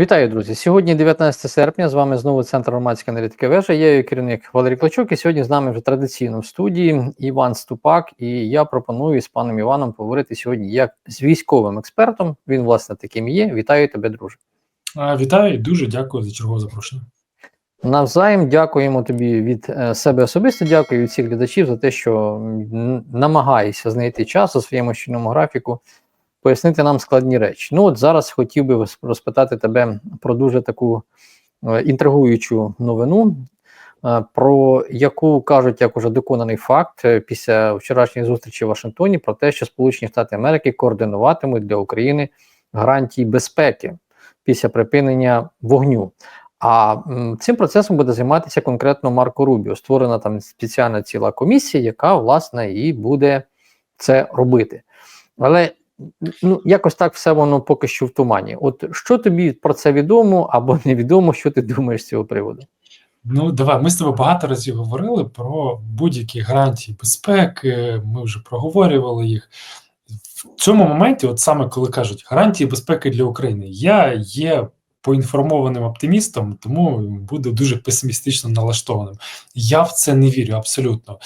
Вітаю, друзі! Сьогодні 19 серпня. З вами знову центр громадської аналітики вежа. Я її керівник Валерій Клочок. І сьогодні з нами вже традиційно в студії Іван Ступак. І я пропоную з паном Іваном поговорити сьогодні як з військовим експертом. Він, власне, таким є. Вітаю тебе, друже. Вітаю і дуже дякую за чергове запрошення. Навзаєм дякуємо тобі від е, себе особисто. Дякую від всіх глядачів за те, що м, намагаєшся знайти час у своєму щільному графіку, пояснити нам складні речі. Ну от зараз хотів би розпитати тебе про дуже таку е, інтригуючу новину, е, про яку кажуть як уже доконаний факт е, після вчорашньої зустрічі в Вашингтоні про те, що Сполучені Штати Америки координуватимуть для України гарантії безпеки після припинення вогню. А цим процесом буде займатися конкретно Марко Рубіо. Створена там спеціальна ціла комісія, яка власне і буде це робити. Але ну, якось так все воно поки що в тумані. От що тобі про це відомо або невідомо, що ти думаєш з цього приводу? Ну, давай, ми з тобою багато разів говорили про будь-які гарантії безпеки, ми вже проговорювали їх. В цьому моменті, от саме коли кажуть гарантії безпеки для України, я є поінформованим оптимістом, тому буду дуже песимістично налаштованим. Я в це не вірю абсолютно.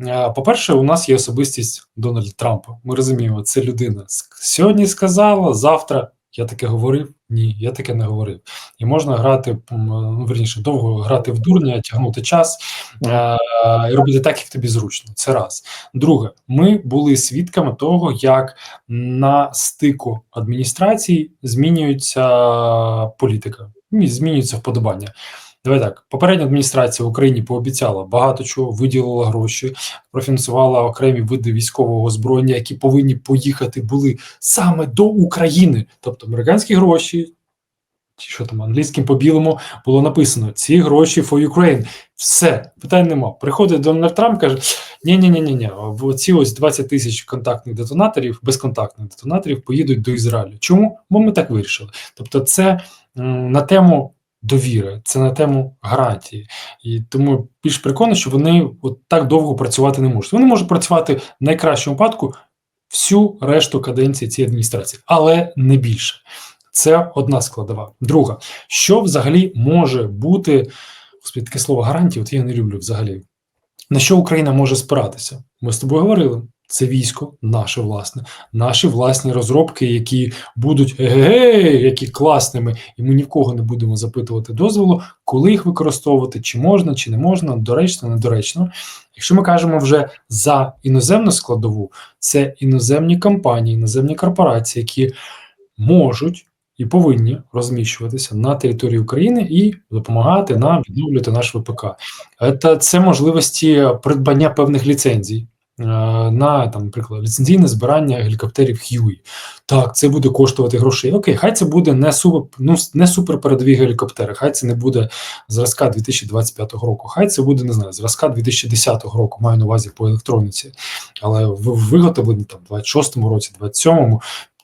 Е, По-перше, у нас є особистість Дональда Трампа. Ми розуміємо, це людина сьогодні сказала, завтра я таке говорив. Ні, я таке не говорив. І можна грати, ну верніше, довго грати в дурня, тягнути час е, і робити так, як тобі зручно. Це раз. Друге, ми були свідками того, як на стику адміністрацій змінюється політика, Змі- змінюється вподобання. Давай так, попередня адміністрація в Україні пообіцяла багато чого, виділила гроші, профінансувала окремі види військового озброєння, які повинні поїхати були саме до України, тобто американські гроші. Чи що там англійським по білому було написано: ці гроші for Ukraine. Все, питань нема. Приходить Дональд Трамп, каже: ні ні ні ні ні ці ось 20 тисяч контактних детонаторів, безконтактних детонаторів поїдуть до Ізраїлю. Чому? Бо ми так вирішили. Тобто, це м, на тему довіри, це на тему гарантії. І тому більш переконаний, що вони от так довго працювати не можуть. Вони можуть працювати в найкращому випадку всю решту каденції цієї адміністрації, але не більше. Це одна складова. Друга, що взагалі може бути господи, таке слово гарантії, от я не люблю взагалі. На що Україна може спиратися? Ми з тобою говорили. Це військо, наше власне, наші власні розробки, які будуть егегей, які класними, і ми ні в кого не будемо запитувати дозволу, коли їх використовувати, чи можна, чи не можна, доречно, недоречно. Якщо ми кажемо вже за іноземну складову, це іноземні компанії, іноземні корпорації, які можуть і повинні розміщуватися на території України і допомагати нам відновлювати наш ВПК. Це, це можливості придбання певних ліцензій. Е, На там, наприклад, ліцензійне збирання гелікоптерів Хьюї. Так, це буде коштувати грошей. Окей, хай це буде не супер, ну, не суперпередові гелікоптери, хай це не буде зразка 2025 року, хай це буде не знаю, зразка 2010 року, маю на увазі по електроніці, але виготовлені там в 26-му році, 27-му,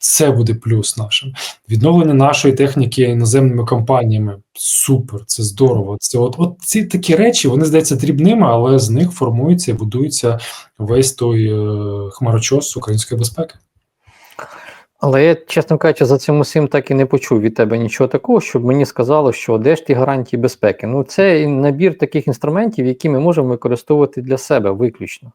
це буде плюс нашим. Відновлення нашої техніки іноземними компаніями супер, це здорово. Це от, от ці такі речі, вони здаються дрібними, але з них формується і будується весь той е, хмарочос української безпеки. Але я, чесно кажучи, за цим усім так і не почув від тебе нічого такого, щоб мені сказало, що де ж ті гарантії безпеки. Ну, це набір таких інструментів, які ми можемо використовувати для себе виключно.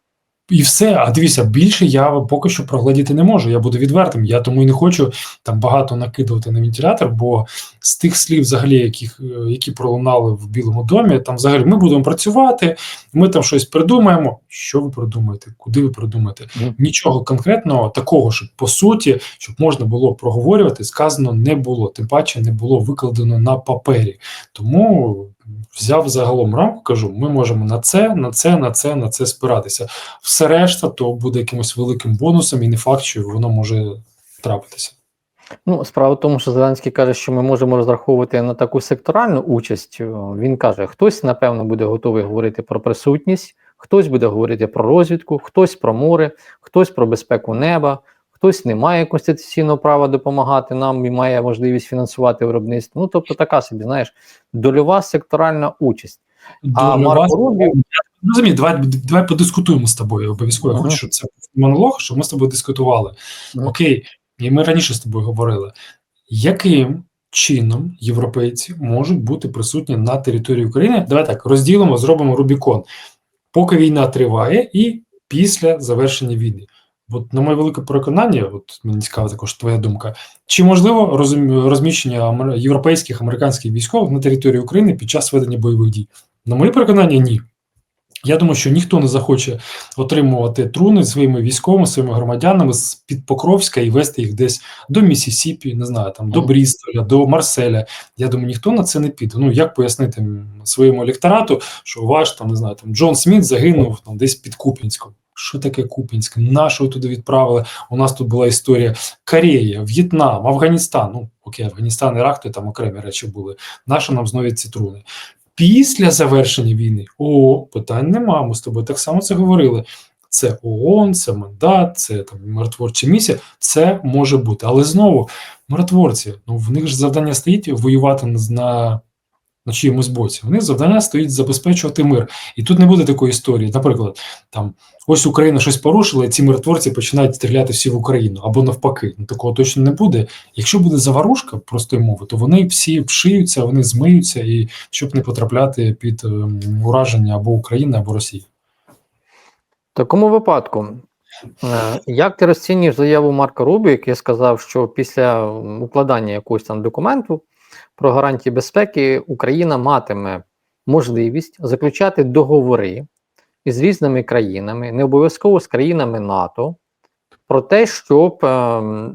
І все, а дивіться, більше я поки що проглядіти не можу. Я буду відвертим. Я тому і не хочу там багато накидувати на вентилятор, бо з тих слів, взагалі, яких, е, які пролунали в Білому домі, там взагалі ми будемо працювати, ми там щось придумаємо. Що ви придумаєте? Куди ви придумаєте? Мгм. Нічого конкретного такого, щоб по суті, щоб можна було проговорювати, сказано не було. Тим паче не було викладено на папері. Тому взяв загалом рамку, кажу: ми можемо на це, на це, на це, на це спиратися. Все решта, то буде якимось великим бонусом, і не факт, що воно може трапитися. Ну, справа в тому, що Зеленський каже, що ми можемо розраховувати на таку секторальну участь. Він каже, хтось, напевно, буде готовий говорити про присутність, хтось буде говорити про розвідку, хтось про море, хтось про безпеку неба, хтось не має конституційного права допомагати нам і має можливість фінансувати виробництво. Ну, тобто, така собі, знаєш, дольова секторальна участь. А Марко Рубіо, Розумію, давай, давай подискутуємо з тобою обов'язково. Ага. хочу, щоб це був монолог, щоб ми з тобою дискутували. Мгм. Окей, і ми раніше з тобою говорили, яким чином європейці можуть бути присутні на території України. Давай так розділимо, зробимо Рубікон, поки війна триває, і після завершення війни. От, на моє велике переконання, от мені цікава також твоя думка. Чи можливо розміщення амер- європейських американських військових на території України під час ведення бойових дій? На моє переконання, ні. Я думаю, що ніхто не захоче отримувати труни своїми військовими, своїми громадянами з під Покровська і вести їх десь до Місісіпі, не знаю, там до Брістоля, до Марселя. Я думаю, ніхто на це не піде. Ну як пояснити своєму електорату, що ваш там не знаю, там Джон Сміт загинув там десь під Куп'янськом. Що таке Куп'янськ? Нашого туди відправили? У нас тут була історія Корея, В'єтнам, Афганістан. Ну окей, Афганістан, Ірак, то там окремі речі були. Нащо нам знову ці труни? Після завершення війни о, питань нема. Ми з тобою так само це говорили. Це ООН, це мандат, це там миротворча місія. Це може бути. Але знову миротворці, ну в них ж завдання стоїть воювати на, на, чиємусь боці. В них завдання стоїть забезпечувати мир. І тут не буде такої історії. Наприклад, там ось Україна щось порушила, і ці миротворці починають стріляти всі в Україну або навпаки. Ну такого точно не буде. Якщо буде заварушка простої мови, то вони всі вшиються, вони змиються, і щоб не потрапляти під ем, ураження або України, або Росії. В такому випадку, е, як ти розцінюєш заяву Марка Рубі, який сказав, що після укладання якогось там документу про гарантії безпеки Україна матиме можливість заключати договори із різними країнами, не обов'язково з країнами НАТО, про те, щоб ем,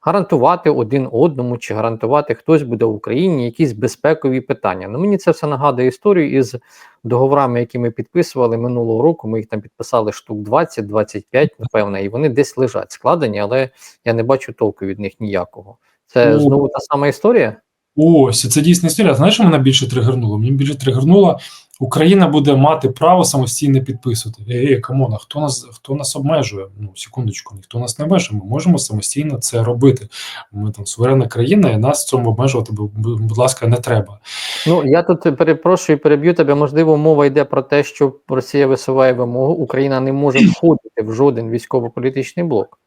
гарантувати один одному чи гарантувати хтось буде в Україні якісь безпекові питання. Ну мені це все нагадує історію із договорами, які ми підписували минулого року. Ми їх там підписали штук 20-25, напевно, і вони десь лежать складені, але я не бачу толку від них ніякого. Це Ну, знову та сама історія. Ось це дійсна історія. Знаєш, що мене більше тригернуло? Мені більше тригернуло, Україна буде мати право самостійно підписувати. Ей, ей, камон, а хто нас хто нас обмежує? Ну, секундочку, ніхто нас не обмежує. Ми можемо самостійно це робити. Ми там суверенна країна, і нас в цьому обмежувати, бу- бу- будь ласка, не треба. Ну я тут перепрошую, переб'ю тебе. Можливо, мова йде про те, що Росія висуває вимогу, Україна не може входити в жоден військово-політичний блок.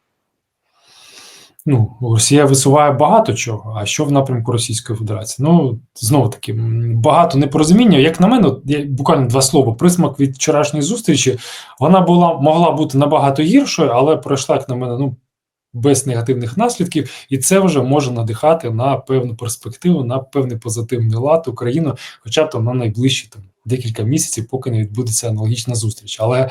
Ну, Росія висуває багато чого. А що в напрямку Російської Федерації? Ну знову таки багато непорозуміння. Як на мене, я буквально два слова. Присмак від вчорашньої зустрічі вона була могла бути набагато гіршою, але пройшла, як на мене, ну без негативних наслідків, і це вже може надихати на певну перспективу, на певний позитивний лад Україну, хоча б там на найближчі там декілька місяців, поки не відбудеться аналогічна зустріч. Але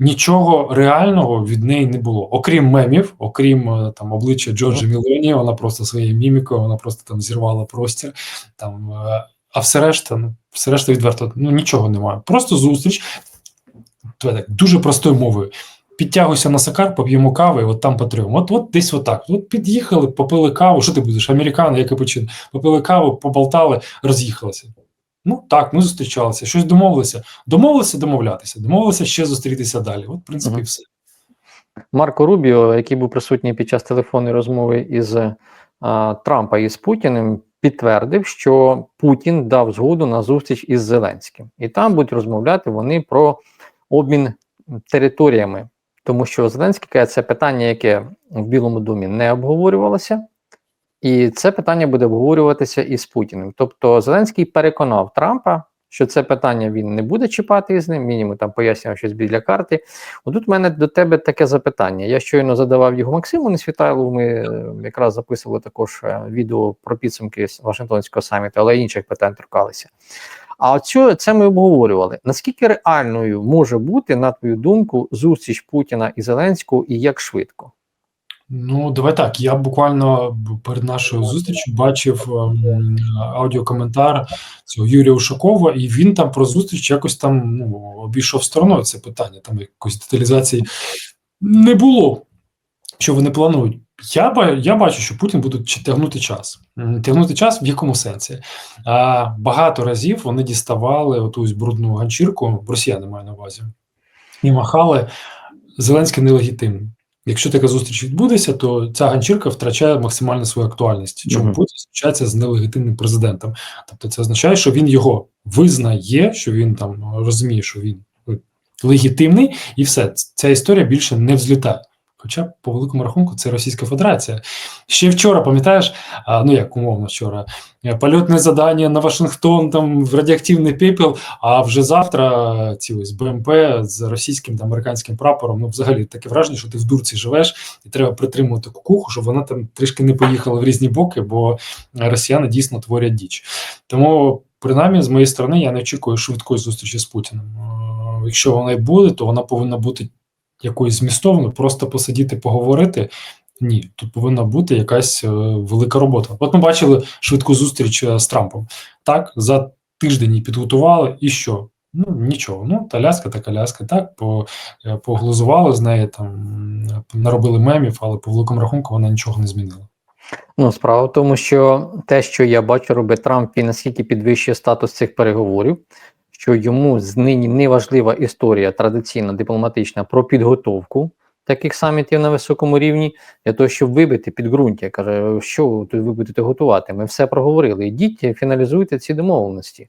нічого реального від неї не було. Окрім мемів, окрім е, там обличчя Джорджа Мілоні, вона просто своєю мімікою, вона просто там зірвала простір. Там, е, а все решта, ну, все решта відверто, ну нічого немає. Просто зустріч так, дуже простою мовою. Підтягуйся на сакар, поп'ємо кави, от там потрьом. От, от десь отак. От під'їхали, попили каву. Що ти будеш? Американо, як капучино. Попили каву, поболтали, роз'їхалися. Ну так, ми зустрічалися, щось домовилися. Домовилися домовлятися, домовилися ще зустрітися далі. От, в принципі, Мгм. все. Марко Рубіо, який був присутній під час телефонної розмови із а, Трампа і з Путіним, підтвердив, що Путін дав згоду на зустріч із Зеленським, і там будуть розмовляти вони про обмін територіями, тому що Зеленський каже, це питання, яке в Білому домі не обговорювалося. І це питання буде обговорюватися із Путіним. Тобто Зеленський переконав Трампа, що це питання він не буде чіпати із ним. Йому там пояснював щось біля карти. Отут в мене до тебе таке запитання. Я щойно задавав його Максиму Несвітайлову. Ми е, якраз записували також е, відео про підсумки Вашингтонського саміту, але інших питань торкалися. А оцю, це ми обговорювали. Наскільки реальною може бути, на твою думку, зустріч Путіна і Зеленського, і як швидко? Ну, давай так. Я буквально перед нашою зустрічю бачив ем, аудіокоментар цього Юрія Ушакова, і він там про зустріч якось там ну, обійшов стороною це питання. Там якоїсь деталізації не було, що вони планують. Я, я бачу, що Путін буде тягнути час. Тягнути час в якому сенсі? А, багато разів вони діставали оту брудну ганчірку, росіяни маю на увазі, і махали Зеленський нелегітимний. Якщо така зустріч відбудеться, то ця ганчірка втрачає максимально свою актуальність. Чому Мгм. Путін зустрічається з нелегітимним президентом? Тобто, це означає, що він його визнає, що він там розуміє, що він ну, легітимний, і все. Ця історія більше не взлітає. Хоча, по великому рахунку, це Російська Федерація. Ще вчора, пам'ятаєш, ну як умовно вчора, е, польотне задання на Вашингтон, там в радіоактивний пепел, а вже завтра ці ось БМП з російським та американським прапором. Ну, взагалі таке враження, що ти в дурці живеш, і треба притримувати кукуху, щоб вона там трішки не поїхала в різні боки, бо росіяни дійсно творять діч. Тому, принаймні, з моєї сторони, я не очікую швидкої зустрічі з Путіним. Е, Якщо вона й буде, то вона повинна бути якоюсь змістовною, просто посидіти, поговорити. Ні, тут повинна бути якась е, велика робота. От ми бачили швидку зустріч е, з Трампом. Так, за тиждень її підготували, і що? Ну нічого. Ну, таляска та коляска, так, по, е, поглузували з неї, там наробили мемів, але по великому рахунку вона нічого не змінила. Ну, справа в тому, що те, що я бачу, робить Трамп, він наскільки підвищує статус цих переговорів, що йому з нині не важлива історія традиційна дипломатична про підготовку таких самітів на високому рівні для того, щоб вибити підґрунтя. Каже, що тут ви будете готувати? Ми все проговорили. Ідіть, фіналізуйте ці домовленості.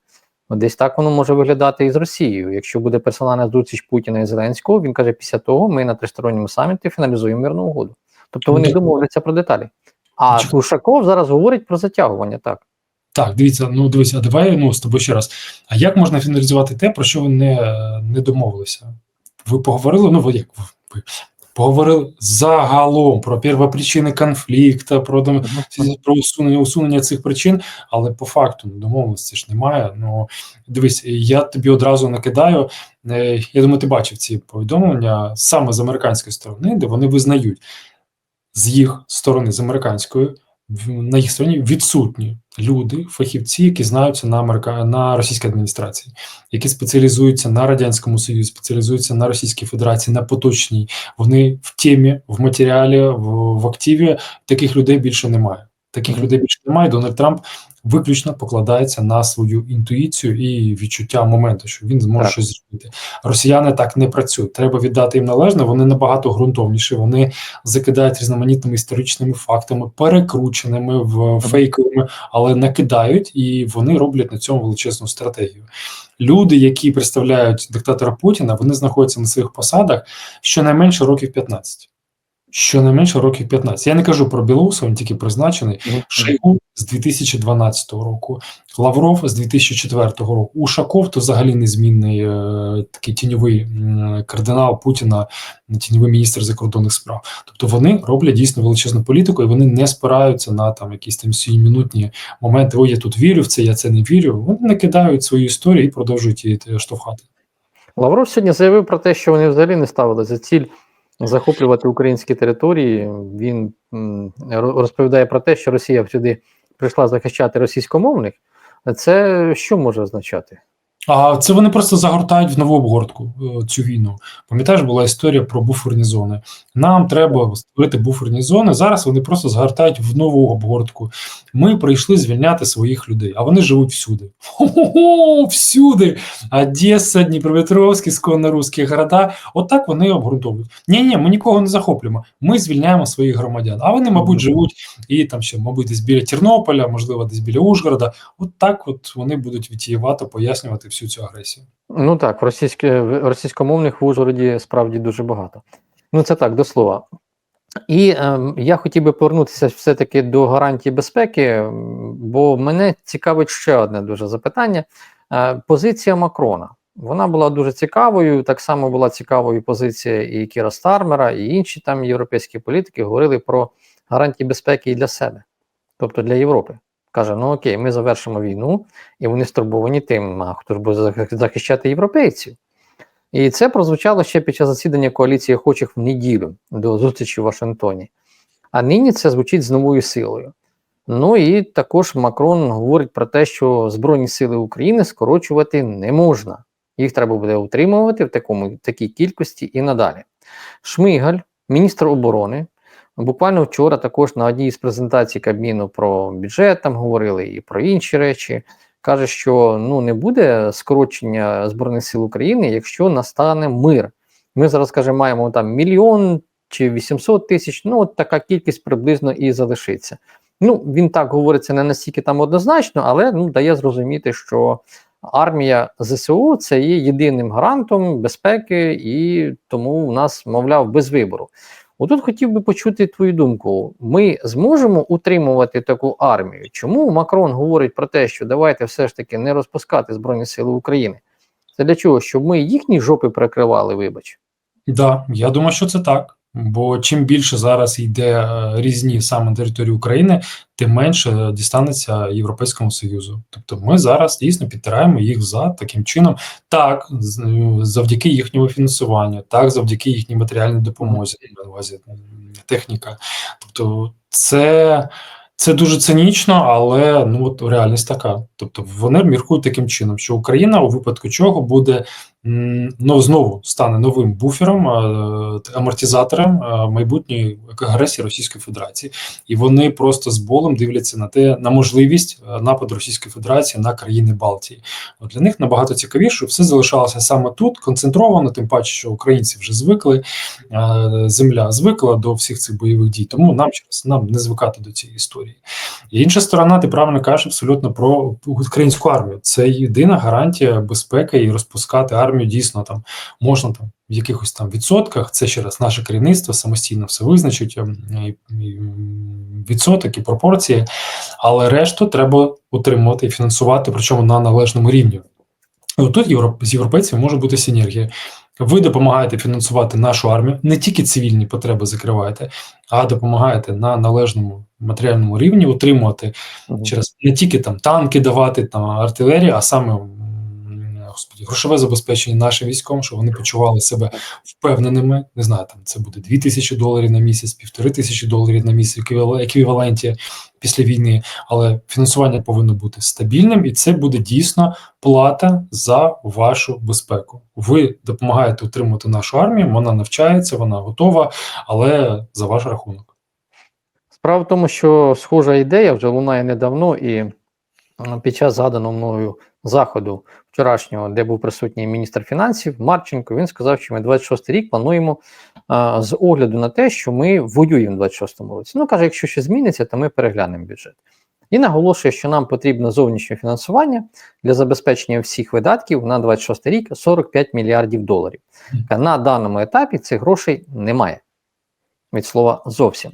Десь так воно може виглядати і з Росією. Якщо буде персональна зустріч Путіна і Зеленського, він каже, після того ми на тристоронньому саміті фіналізуємо мирну угоду. Тобто вони домовляться про деталі. А Чекай. Ушаков зараз говорить про затягування, так. Так, дивіться, ну дивися, а давай ну, з тобою ще раз. А як можна фіналізувати те, про що ви не, не домовилися? Ви поговорили? Ну, ви як ви поговорили загалом про первопричини конфлікту, про, там, про усунення, усунення цих причин, але по факту ну, домовленості ж немає. Ну дивись, я тобі одразу накидаю. е, Я думаю, ти бачив ці повідомлення саме з американської сторони, де вони визнають з їх сторони, з американської, на їх стороні відсутні люди, фахівці, які знаються на Америка... на російській адміністрації, які спеціалізуються на радянському союзі, спеціалізуються на Російській Федерації, на поточній. Вони в темі, в матеріалі, в, в активі. Таких людей більше немає. Таких людей більше немає. Дональд Трамп виключно покладається на свою інтуїцію і відчуття моменту, що він зможе Так. щось зробити. Росіяни так не працюють. Треба віддати їм належне. Вони набагато ґрунтовніші. Вони закидають різноманітними історичними фактами, перекрученими в фейковими, але накидають і вони роблять на цьому величезну стратегію. Люди, які представляють диктатора Путіна, вони знаходяться на своїх посадах щонайменше років 15. Щонайменше років 15. Я не кажу про Білоусова, він тільки призначений. Шойгу з 2012 року, Лавров з 2004 року. Ушаков то взагалі незмінний е, такий тіньовий м, кардинал Путіна, тіньовий міністр закордонних справ. Тобто вони роблять дійсно величезну політику, і вони не спираються на там якісь там сиюмінутні моменти. Ой, я тут вірю в це, я це не вірю. Вони накидають свої історії і продовжують її е, штовхати. Лавров сьогодні заявив про те, що вони взагалі не ставили за ціль захоплювати українські території. Він ро- розповідає про те, що Росія сюди прийшла захищати російськомовних. Це що може означати? А це вони просто загортають в нову обгортку е, цю війну. Пам'ятаєш, була історія про буферні зони. Нам треба створити буферні зони. Зараз вони просто згортають в нову обгортку. Ми прийшли звільняти своїх людей, а вони живуть всюди. Хо-хо-хо, всюди. Одеса, Дніпропетровський, сконно-русські города. Отак вони обґрунтовують. Ні, ні, ми нікого не захоплюємо. Ми звільняємо своїх громадян. А вони, мабуть, живуть і там ще, мабуть, десь біля Тернополя, можливо, десь біля Ужгорода. От так от вони будуть відтіювати, пояснювати всю цю агресію. Ну так, в російське, в російськомовних в Ужгороді справді дуже багато. Ну це так, до слова. І ем, я хотів би повернутися все-таки до гарантії безпеки, бо мене цікавить ще одне дуже запитання. Е, позиція Макрона. Вона була дуже цікавою. Так само була цікавою позиція і Кіра Стармера, і інші там європейські політики говорили про гарантії безпеки і для себе, тобто для Європи. Каже: ну окей, ми завершимо війну, і вони стурбовані тим, а хто ж буде захищати європейців. І це прозвучало ще під час засідання коаліції охочих в неділю до зустрічі в Вашингтоні. А нині це звучить з новою силою. Ну і також Макрон говорить про те, що Збройні сили України скорочувати не можна. Їх треба буде утримувати в такому такій кількості і надалі. Шмигаль, міністр оборони, буквально вчора також на одній з презентацій Кабміну про бюджет там говорили і про інші речі. Каже, що ну не буде скорочення Збройних сил України, якщо настане мир. Ми зараз каже, маємо там мільйон чи 800 тисяч. Ну, от така кількість приблизно і залишиться. Ну, він так говориться не настільки там однозначно, але ну, дає зрозуміти, що армія ЗСУ це є єдиним гарантом безпеки, і тому у нас, мовляв, без вибору. Отут хотів би почути твою думку. Ми зможемо утримувати таку армію? Чому Макрон говорить про те, що давайте все ж таки не розпускати Збройні Сили України? Це для чого? Щоб ми їхні жопи прикривали, вибач. Да, я думаю, що це так. Бо чим більше зараз йде е, різні саме території України, тим менше дістанеться Європейському Союзу. Тобто ми зараз дійсно підтираємо їх за таким чином, так з- завдяки їхньому фінансуванню, так завдяки їхній матеріальній допомозі, на увазі техніка. Тобто, це. Це дуже цинічно, але ну от реальність така. Тобто вони міркують таким чином, що Україна у випадку чого буде ну знову стане новим буфером, е, амортизатором майбутньої агресії Російської Федерації, і вони просто з болем дивляться на те на можливість е, нападу Російської Федерації на країни Балтії. От для них набагато цікавіше, все залишалося саме тут, концентровано, тим паче, що українці вже звикли, е, земля звикла до всіх цих бойових дій. Тому нам через нам не звикати до цієї історії. І інша сторона, ти правильно кажеш абсолютно про українську армію. Це єдина гарантія безпеки і розпускати армію дійсно там можна там в якихось там відсотках. Це ще раз наше керівництво самостійно все визначить ем, і, і, відсоток і пропорції, але решту треба утримувати і фінансувати, причому на належному рівні. І Тут європ... з європейцями може бути синергія. Ви допомагаєте фінансувати нашу армію, не тільки цивільні потреби закриваєте, а допомагаєте на належному матеріальному рівні утримувати через не тільки там танки давати, там артилерію, а саме господі, грошове забезпечення нашим військовим, щоб вони почували себе впевненими. Не знаю, там це буде 2 тисячі доларів на місяць, півтори тисячі доларів на місяць еквіваленті після війни. Але фінансування повинно бути стабільним, і це буде дійсно плата за вашу безпеку. Ви допомагаєте утримувати нашу армію, вона навчається, вона готова, але за ваш рахунок. Справа в тому, що схожа ідея вже лунає недавно, і під час згаданого мною заходу вчорашнього, де був присутній міністр фінансів Марченко, він сказав, що ми 26 рік плануємо а, з огляду на те, що ми воюємо в 26-му році. Ну каже, якщо щось зміниться, то ми переглянемо бюджет. І наголошує, що нам потрібно зовнішнє фінансування для забезпечення всіх видатків на 26 рік 45 мільярдів доларів. На даному етапі цих грошей немає. Від слова зовсім.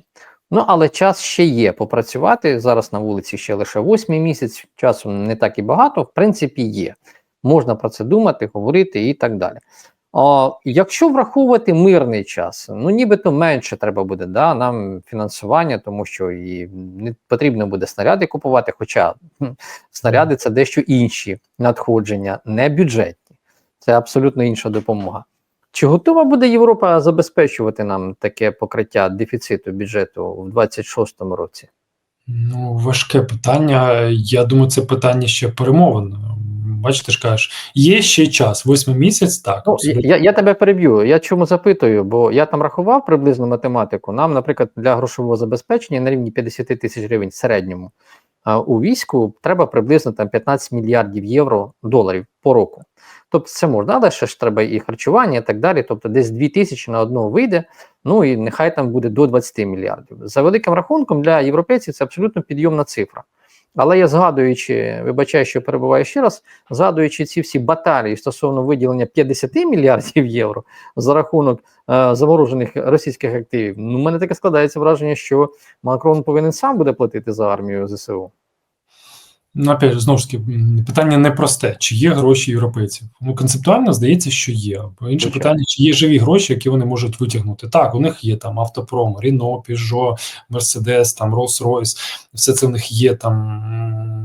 Ну, але час ще є попрацювати. Зараз на вулиці ще лише восьмий місяць, часу не так і багато, в принципі, є. Можна про це думати, говорити і так далі. А, якщо враховувати мирний час, ну нібито менше треба буде да, нам фінансування, тому що і не потрібно буде снаряди купувати, хоча снаряди це дещо інші надходження, не бюджетні. Це абсолютно інша допомога. Чи готова буде Європа забезпечувати нам таке покриття дефіциту бюджету в 26-му році? Ну, важке питання. Я думаю, це питання ще перемовин. Бачите, ж кажеш, є ще час, восьмий місяць, так. Ну, я, я тебе переб'ю. Я чому запитую? Бо я там рахував приблизно математику. Нам, наприклад, для грошового забезпечення на рівні 50 тисяч гривень в середньому у війську треба приблизно там 15 мільярдів євро доларів по року. Тобто це можна, але ще ж треба і харчування, і так далі. Тобто десь 2 тисячі на одного вийде, ну і нехай там буде до 20 мільярдів. За великим рахунком для європейців це абсолютно підйомна цифра. Але я згадуючи, вибачаю, що перебуваю ще раз, згадуючи ці всі баталії стосовно виділення 50 мільярдів євро за рахунок е, заморожених російських активів, ну, у мене таке складається враження, що Макрон повинен сам буде платити за армію ЗСУ. Ну, опять же, знову ж таки, питання непросте: чи є гроші європейців? Ну, концептуально здається, що є. Бо Інше питання, чи є живі гроші, які вони можуть витягнути. Так, у них є там автопром, Рено, Peugeot, Mercedes, там Rolls-Royce, все це в них є там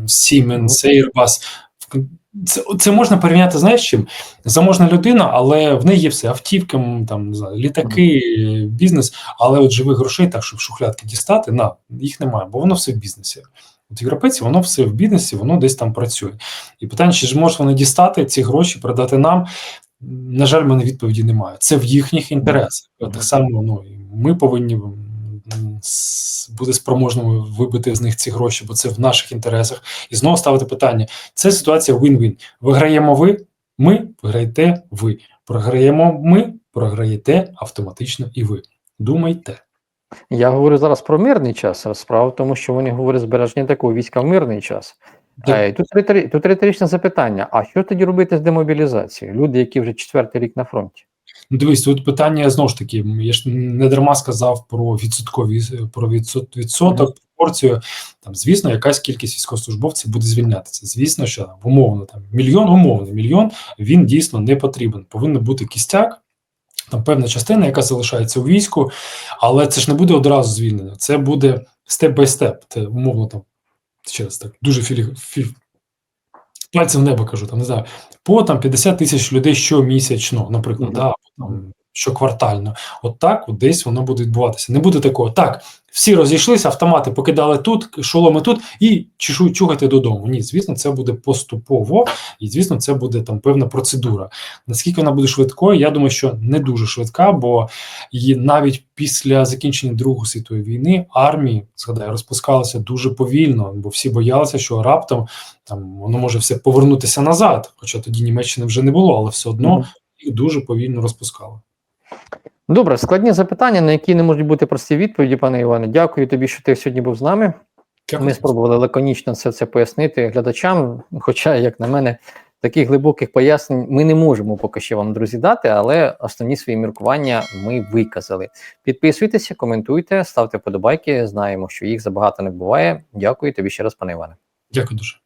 Siemens, Airbus. Це, це можна порівняти, знаєш, чим? Заможна людина, але в неї є все: автівки, там, не знаю, літаки, бізнес, але от живих грошей, так, щоб шухлядки дістати, на, їх немає, бо воно все в бізнесі. От європейці, воно все в бізнесі, воно десь там працює. І питання, чи ж можуть вони дістати ці гроші, продати нам? На жаль, в мене відповіді немає. Це в їхніх інтересах. Так само ну, ми повинні бути спроможними вибити з них ці гроші, бо це в наших інтересах. І знову ставити питання: це ситуація win-win. Виграємо ви, ми виграєте ви. Програємо ми, програєте автоматично і ви. Думайте. Я говорю зараз про мирний час, а справа в тому, що вони говорять збереження такого війська в мирний час. Так. Е, Тут, тут риторичне запитання: а що тоді робити з демобілізацією? Люди, які вже четвертий рік на фронті? Ну, дивись, тут питання знову ж таки. Я ж не дарма сказав про відсоткові про відсот, відсоток, пропорцію. Там, звісно, якась кількість військовослужбовців буде звільнятися. Звісно, що там, умовно там мільйон, умовно, мільйон він дійсно не потрібен. Повинен бути кістяк. Там певна частина, яка залишається у війську, але це ж не буде одразу звільнення. Це буде степ бай степ. Це умовно там ще раз так дуже філі, фі, пальцем в небо кажу, там не знаю, по там 50 тисяч людей щомісячно, наприклад, Мгм. да, там щоквартально. От так от десь воно буде відбуватися. Не буде такого. Так, всі розійшлися, автомати покидали тут, шоломи тут і чешу, чухайте додому. Ні, звісно, це буде поступово, і звісно, це буде там певна процедура. Наскільки вона буде швидкою, я думаю, що не дуже швидка, бо її навіть після закінчення Другої світової війни армії згадаю, розпускалися дуже повільно, бо всі боялися, що раптом там воно може все повернутися назад. Хоча тоді Німеччини вже не було, але все одно їх дуже повільно розпускали. Добре, складні запитання, на які не можуть бути прості відповіді, пане Іване. Дякую тобі, що ти сьогодні був з нами. Дякую. Ми спробували лаконічно все це пояснити глядачам. Хоча, як на мене, таких глибоких пояснень ми не можемо поки що вам, друзі, дати, але основні свої міркування ми виказали. Підписуйтеся, коментуйте, ставте вподобайки. Знаємо, що їх забагато не буває. Дякую тобі ще раз, пане Іване. Дякую дуже.